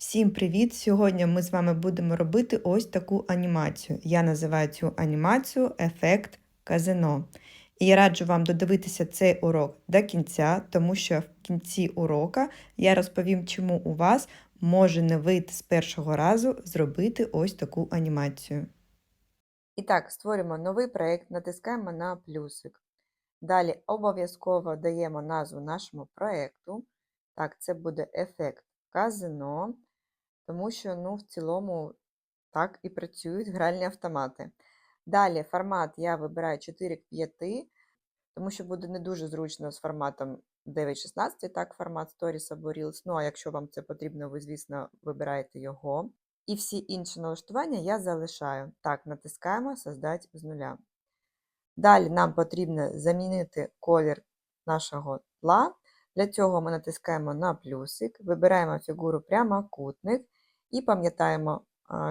Всім привіт! Сьогодні ми з вами будемо робити ось таку анімацію. Я називаю цю анімацію ефект казино. І я раджу вам додивитися цей урок до кінця, тому що в кінці урока я розповім, чому у вас може не вийти з першого разу зробити ось таку анімацію. І так, створюємо новий проєкт, натискаємо на плюсик. Далі обов'язково даємо назву нашому проєкту. Так, це буде ефект казино, тому що ну, в цілому так і працюють гральні автомати. Далі формат я вибираю 4 к 5, тому що буде не дуже зручно з форматом 9.16, так, формат Stories або Reels. Ну, а якщо вам це потрібно, ви, звісно, вибираєте його. І всі інші налаштування я залишаю. Так, натискаємо Создать з нуля. Далі нам потрібно замінити колір нашого тла. Для цього ми натискаємо на плюсик, вибираємо фігуру прямокутник і пам'ятаємо,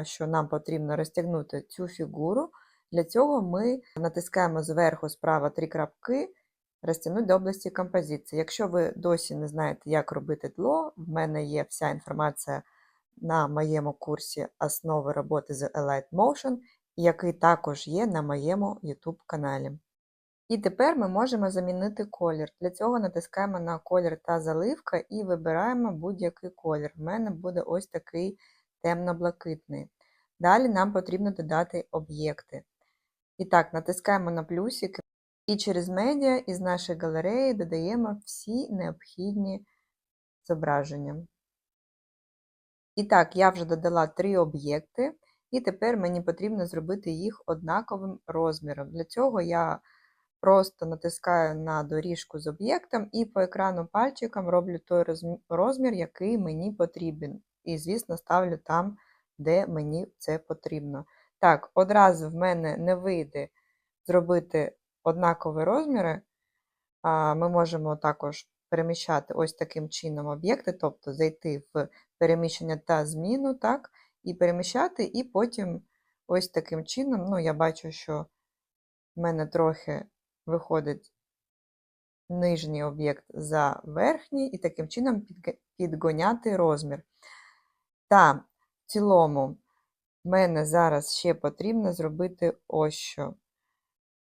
що нам потрібно розтягнути цю фігуру. Для цього ми натискаємо зверху справа три крапки, розтягнути до області композиції. Якщо ви досі не знаєте, як робити тло, в мене є вся інформація на моєму курсі Основи роботи з Elite Motion, який також є на моєму YouTube каналі. І тепер ми можемо замінити колір. Для цього натискаємо на колір та заливка і вибираємо будь-який колір. В мене буде ось такий темно-блакитний. Далі нам потрібно додати об'єкти. І так, натискаємо на плюсик і через медіа із нашої галереї додаємо всі необхідні зображення. І так, я вже додала три об'єкти, і тепер мені потрібно зробити їх однаковим розміром. Для цього я просто натискаю на доріжку з об'єктом і по екрану пальчиком роблю той розмір, який мені потрібен. І, звісно, ставлю там, де мені це потрібно. Так, одразу в мене не вийде зробити однакові розміри. Ми можемо також переміщати ось таким чином об'єкти, тобто зайти в переміщення та зміну, так, і переміщати, і потім ось таким чином, ну, я бачу, що в мене трохи виходить нижній об'єкт за верхній, і таким чином підгоняти розмір. Та в цілому, в мене зараз ще потрібно зробити ось що.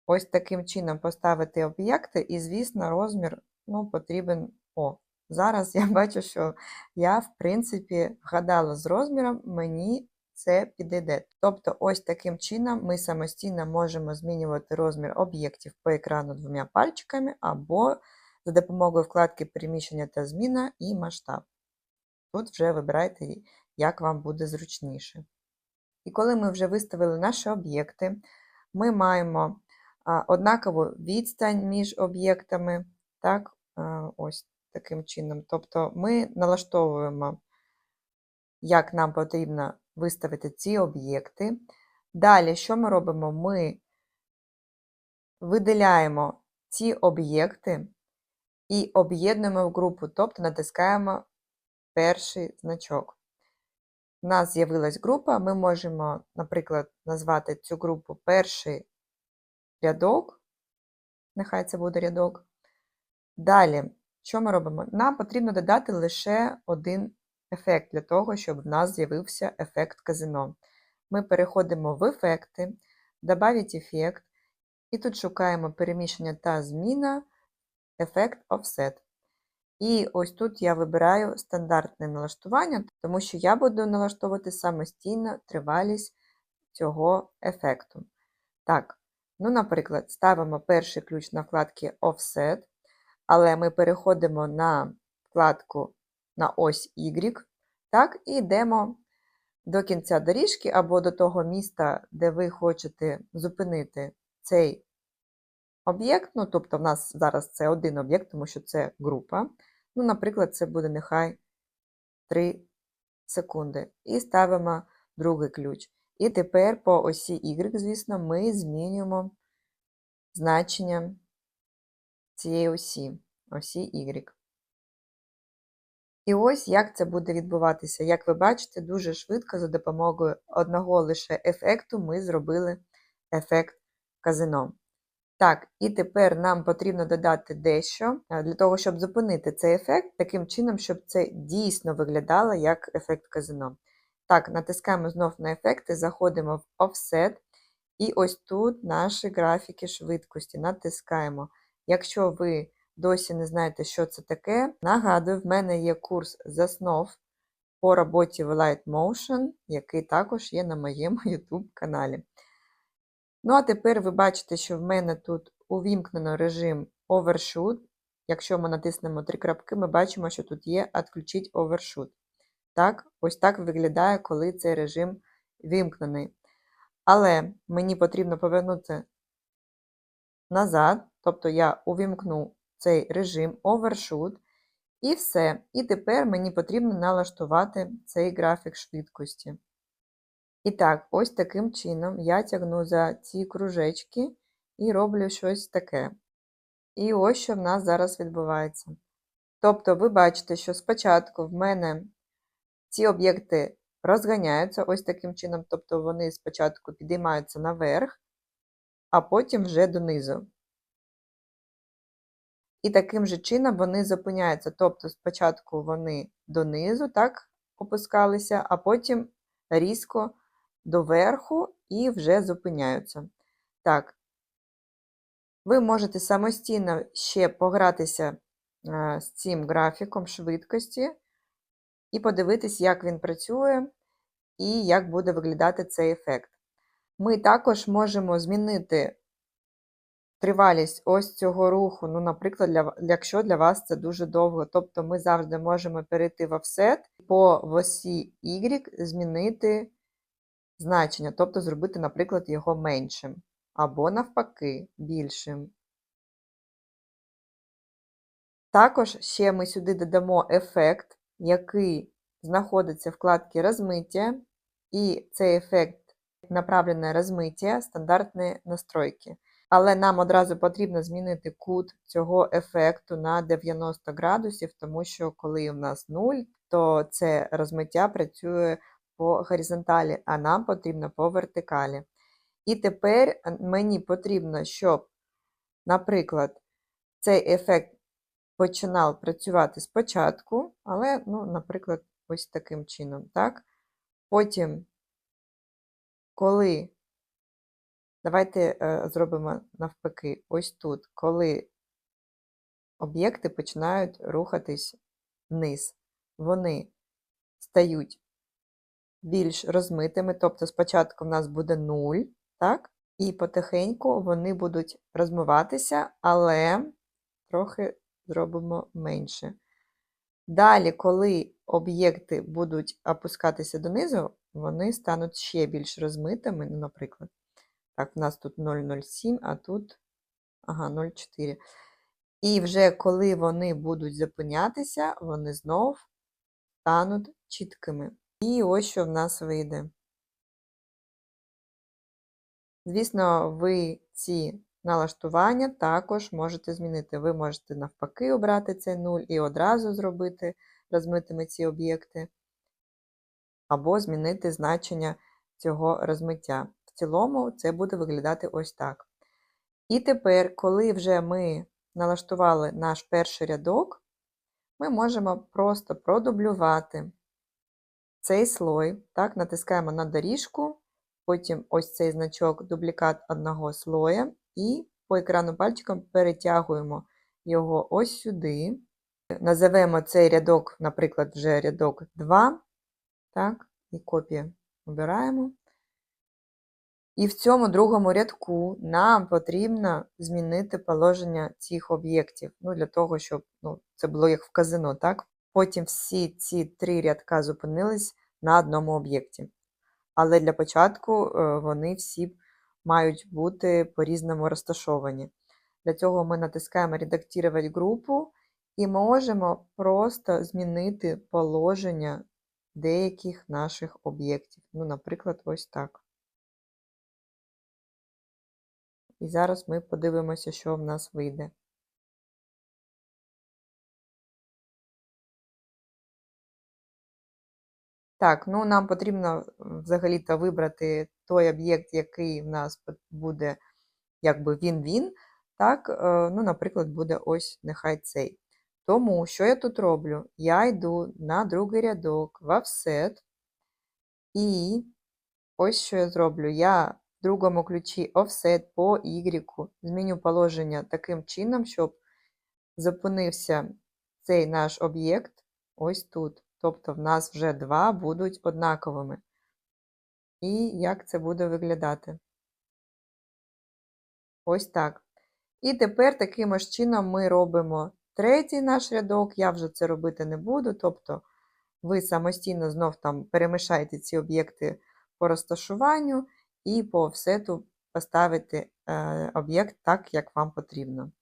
Ось таким чином поставити об'єкти, і, звісно, розмір ну, потрібен О. Зараз я бачу, що я, в принципі, вгадала з розміром, мені це підійде. Тобто, ось таким чином ми самостійно можемо змінювати розмір об'єктів по екрану двома пальчиками, або за допомогою вкладки переміщення та зміна і масштаб. Тут вже вибирайте, як вам буде зручніше. І коли ми вже виставили наші об'єкти, ми маємо однакову відстань між об'єктами, так, ось таким чином. Тобто ми налаштовуємо, як нам потрібно виставити ці об'єкти. Далі, що ми робимо? Ми виділяємо ці об'єкти і об'єднуємо в групу, тобто натискаємо перший значок. У нас з'явилась група, ми можемо, наприклад, назвати цю групу перший рядок, нехай це буде рядок. Далі, що ми робимо? Нам потрібно додати лише один ефект для того, щоб в нас з'явився ефект казино. Ми переходимо в ефекти, «Добавить ефект, і тут шукаємо переміщення та зміна, ефект Offset. І ось тут я вибираю стандартне налаштування, тому що я буду налаштовувати самостійно тривалість цього ефекту. Так, ну, наприклад, ставимо перший ключ на вкладці Offset, але ми переходимо на вкладку на ось Y, так, і йдемо до кінця доріжки або до того міста, де ви хочете зупинити цей об'єкт. Ну, тобто, в нас зараз це один об'єкт, тому що це група. Ну, Наприклад, це буде нехай 3 секунди. І ставимо другий ключ. І тепер по осі Y, звісно, ми змінюємо значення цієї осі, осі Y. І ось як це буде відбуватися. Як ви бачите, дуже швидко за допомогою одного лише ефекту ми зробили ефект казино. Так, і тепер нам потрібно додати дещо е, для того, щоб зупинити цей ефект, таким чином, щоб це дійсно виглядало як ефект казино. Так, натискаємо знов на ефекти, заходимо в Offset, і ось тут наші графіки швидкості натискаємо. Якщо ви досі не знаєте, що це таке, нагадую, в мене є курс заснов по роботі в Light Motion, який також є на моєму YouTube каналі. Ну, а тепер ви бачите, що в мене тут увімкнено режим Overshoot. Якщо ми натиснемо три крапки, ми бачимо, що тут є «Отключить Overshoot». Так, ось так виглядає, коли цей режим вімкнений. Але мені потрібно повернути назад, тобто я увімкну цей режим Overshoot, і все. І тепер мені потрібно налаштувати цей графік швидкості. І так, ось таким чином я тягну за ці кружечки і роблю щось таке. І ось що в нас зараз відбувається. Тобто, ви бачите, що спочатку в мене ці об'єкти розганяються ось таким чином, тобто вони спочатку підіймаються наверх, а потім вже донизу. І таким же чином вони зупиняються. Тобто спочатку вони донизу так опускалися, а потім різко доверху і вже зупиняються. Так, ви можете самостійно ще погратися е, з цим графіком швидкості і подивитись, як він працює і як буде виглядати цей ефект. Ми також можемо змінити тривалість ось цього руху, ну, наприклад, для, якщо для вас це дуже довго. Тобто ми завжди можемо перейти в offset, по осі Y змінити значення, тобто зробити, наприклад, його меншим, або навпаки, більшим. Також ще ми сюди додамо ефект, який знаходиться в вкладці розмиття, і цей ефект направлене розмиття, стандартні настройки. Але нам одразу потрібно змінити кут цього ефекту на 90 градусів, тому що коли у нас 0, то це розмиття працює по горизонталі, а нам потрібно по вертикалі. І тепер е, мені потрібно, щоб, наприклад, цей ефект починав працювати спочатку, але, ну, наприклад, ось таким чином. так? Потім, коли, давайте е, зробимо навпаки, ось тут, коли об'єкти починають рухатись вниз, вони стають більш розмитими, тобто спочатку в нас буде 0, так? І потихеньку вони будуть розмиватися, але трохи зробимо менше. Далі, коли об'єкти будуть опускатися донизу, вони стануть ще більш розмитими, наприклад. Так, в нас тут 0,07, а тут ага, 0,4. І вже коли вони будуть зупинятися, вони знов стануть чіткими. І ось що в нас вийде. Звісно, ви ці налаштування також можете змінити. Ви можете навпаки обрати цей 0 і одразу зробити розмитими ці об'єкти, або змінити значення цього розмиття. Цілому це буде виглядати ось так. І тепер, коли вже ми налаштували наш перший рядок, ми можемо просто продублювати цей слой, так, натискаємо на доріжку, потім ось цей значок дублікат одного слоя, і по екрану пальчиком перетягуємо його ось сюди. Називемо цей рядок, наприклад, вже рядок 2. Так, і копія обираємо. І в цьому другому рядку нам потрібно змінити положення цих об'єктів. Ну, Для того, щоб ну, це було як в казино. так? Потім всі ці три рядка зупинились на одному об'єкті. Але для початку е, вони всі мають бути по-різному розташовані. Для цього ми натискаємо Редактувати групу і можемо просто змінити положення деяких наших об'єктів. Ну, наприклад, ось так. І зараз ми подивимося, що в нас вийде. Так, ну нам потрібно взагалі-то вибрати той об'єкт, який в нас буде якби він-він, так, е, ну, наприклад, буде ось нехай цей. Тому що я тут роблю? Я йду на другий рядок в offset, і ось що я зроблю. Я другому ключі offset по Y зміню положення таким чином, щоб зупинився цей наш об'єкт ось тут. Тобто в нас вже два будуть однаковими. І як це буде виглядати? Ось так. І тепер таким ж чином ми робимо третій наш рядок. Я вже це робити не буду. Тобто ви самостійно знов там перемішаєте ці об'єкти по розташуванню і по офсету поставите е, об'єкт так, як вам потрібно.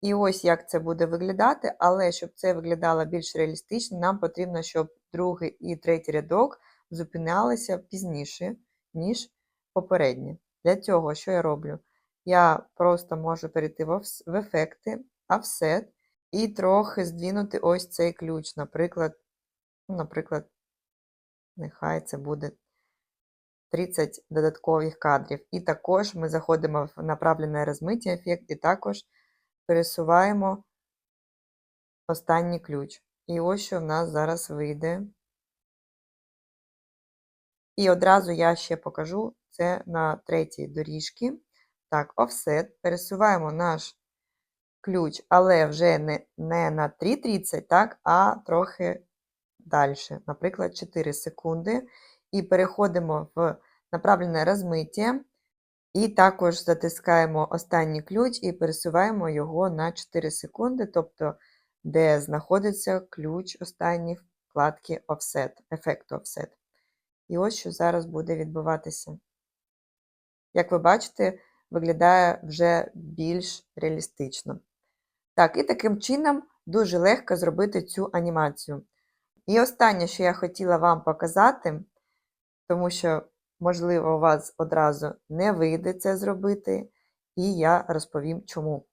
І ось як це буде виглядати, але щоб це виглядало більш реалістично, нам потрібно, щоб другий і третій рядок зупинялися пізніше, ніж попередні. Для цього, що я роблю? Я просто можу перейти в ефекти, offset, і трохи здвинути ось цей ключ. Наприклад, ну, наприклад, нехай це буде 30 додаткових кадрів. І також ми заходимо в направлене розмиття ефект і також пересуваємо останній ключ. І ось що в нас зараз вийде. І одразу я ще покажу це на третій доріжці. Так, offset. Пересуваємо наш ключ, але вже не, не на 3.30, так, а трохи далі, наприклад, 4 секунди. І переходимо в направлене розмиття. І також затискаємо останній ключ і пересуваємо його на 4 секунди, тобто де знаходиться ключ останній вкладки Offset, ефекту Offset. І ось що зараз буде відбуватися. Як ви бачите, виглядає вже більш реалістично. Так, і таким чином дуже легко зробити цю анімацію. І останнє, що я хотіла вам показати, тому що, можливо, у вас одразу не вийде це зробити, і я розповім чому.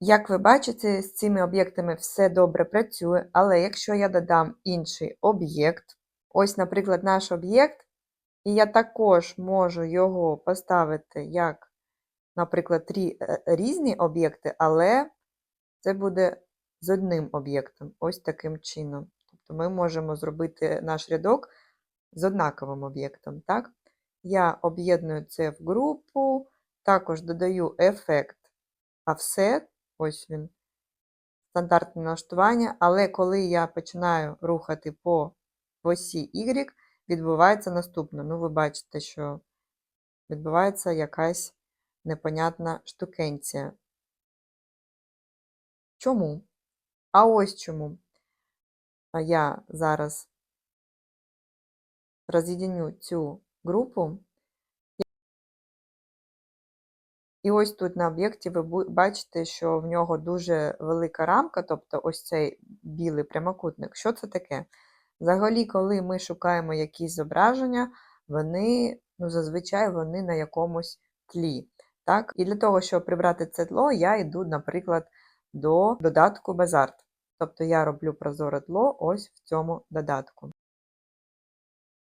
Як ви бачите, з цими об'єктами все добре працює, але якщо я додам інший об'єкт, ось, наприклад, наш об'єкт, і я також можу його поставити як, наприклад, три е, різні об'єкти, але це буде з одним об'єктом, ось таким чином. Тобто ми можемо зробити наш рядок з однаковим об'єктом. так? Я об'єдную це в групу, також додаю ефект offset, ось він, стандартне налаштування, але коли я починаю рухати по осі Y, відбувається наступне. Ну, ви бачите, що відбувається якась непонятна штукенція. Чому? А ось чому. Я зараз роз'єдню цю групу. І ось тут на об'єкті ви бачите, що в нього дуже велика рамка, тобто ось цей білий прямокутник. Що це таке? Взагалі, коли ми шукаємо якісь зображення, вони, ну, зазвичай вони на якомусь тлі. Так? І для того, щоб прибрати це тло, я йду, наприклад, до додатку Bazart. Тобто я роблю прозоре тло ось в цьому додатку.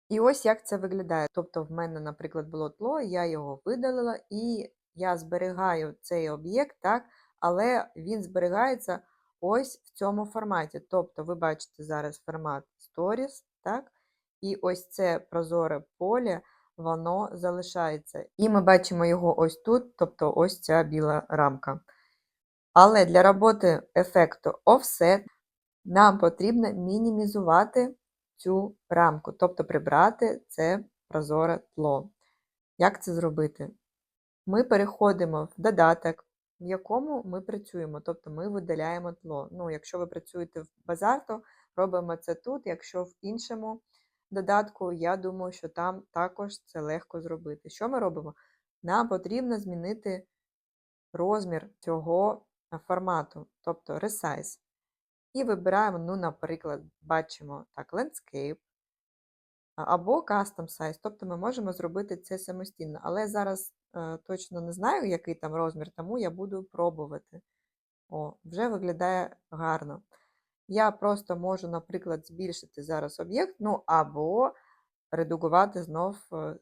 І ось як це виглядає. Тобто, в мене, наприклад, було тло, я його видалила, і я зберігаю цей об'єкт, так, але він зберігається ось в цьому форматі. Тобто, ви бачите зараз формат Stories, так, і ось це прозоре поле, воно залишається. І ми бачимо його ось тут, тобто ось ця біла рамка. Але для роботи ефекту Offset нам потрібно мінімізувати цю рамку, тобто прибрати це прозоре тло. Як це зробити? Ми переходимо в додаток, в якому ми працюємо, тобто ми видаляємо тло. Ну, якщо ви працюєте в базар, то робимо це тут. Якщо в іншому додатку, я думаю, що там також це легко зробити. Що ми робимо? Нам потрібно змінити розмір цього формату, тобто resize. І вибираємо, ну, наприклад, бачимо так, landscape або custom size. Тобто ми можемо зробити це самостійно. Але зараз е, точно не знаю, який там розмір, тому я буду пробувати. О, вже виглядає гарно. Я просто можу, наприклад, збільшити зараз об'єкт, ну або редагувати знов е,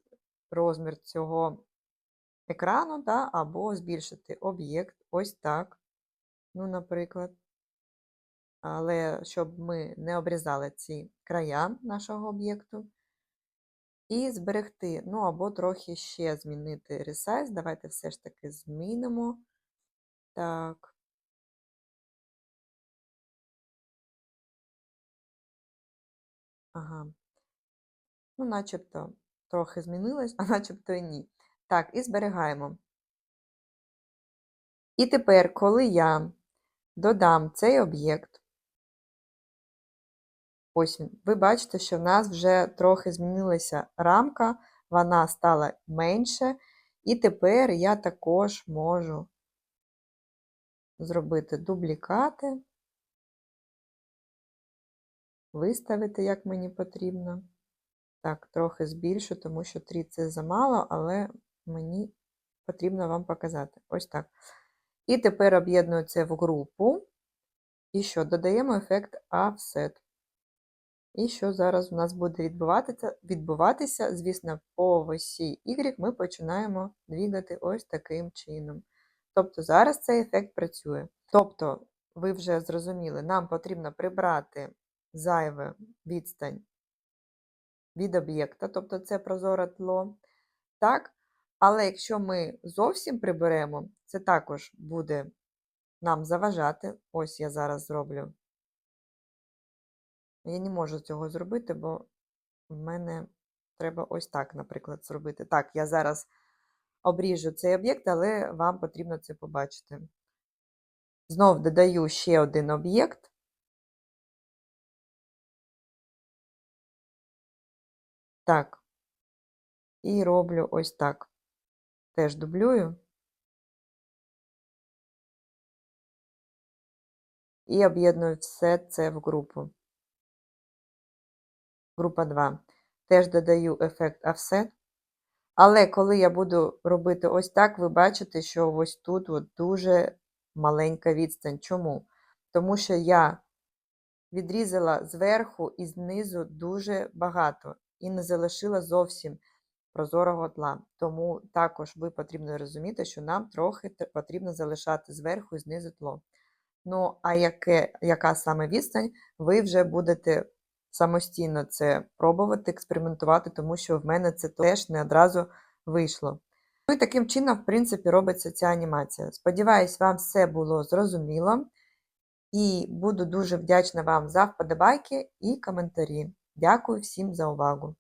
розмір цього екрану, да, або збільшити об'єкт ось так. Ну, наприклад. Але щоб ми не обрізали ці края нашого об'єкту. І зберегти, ну або трохи ще змінити ресайз. Давайте все ж таки змінимо. Так. Ага. Ну, начебто трохи змінилось, а начебто і ні. Так, і зберігаємо. І тепер, коли я додам цей об'єкт, ось ви бачите, що в нас вже трохи змінилася рамка, вона стала менше, і тепер я також можу зробити дублікати, виставити, як мені потрібно. Так, трохи збільшу, тому що 3 це замало, але мені потрібно вам показати. Ось так. І тепер об'єдную це в групу. І що? Додаємо ефект Offset. І що зараз у нас буде відбуватися? Звісно, по осі Y ми починаємо двігати ось таким чином. Тобто зараз цей ефект працює. Тобто, ви вже зрозуміли, нам потрібно прибрати зайве відстань від об'єкта, тобто це прозоре тло. Так? Але якщо ми зовсім приберемо, це також буде нам заважати. Ось я зараз зроблю. Я не можу цього зробити, бо в мене треба ось так, наприклад, зробити. Так, я зараз обріжу цей об'єкт, але вам потрібно це побачити. Знов додаю ще один об'єкт. Так. І роблю ось так. Теж дублюю. І об'єдную все це в групу. Група 2. Теж додаю ефект Offset. Але коли я буду робити ось так, ви бачите, що ось тут от дуже маленька відстань. Чому? Тому що я відрізала зверху і знизу дуже багато і не залишила зовсім прозорого тла. Тому також ви потрібно розуміти, що нам трохи потрібно залишати зверху і знизу тло. Ну, а яке, яка саме відстань, ви вже будете самостійно це пробувати, експериментувати, тому що в мене це теж не одразу вийшло. Ну і таким чином, в принципі, робиться ця анімація. Сподіваюсь, вам все було зрозуміло. І буду дуже вдячна вам за вподобайки і коментарі. Дякую всім за увагу!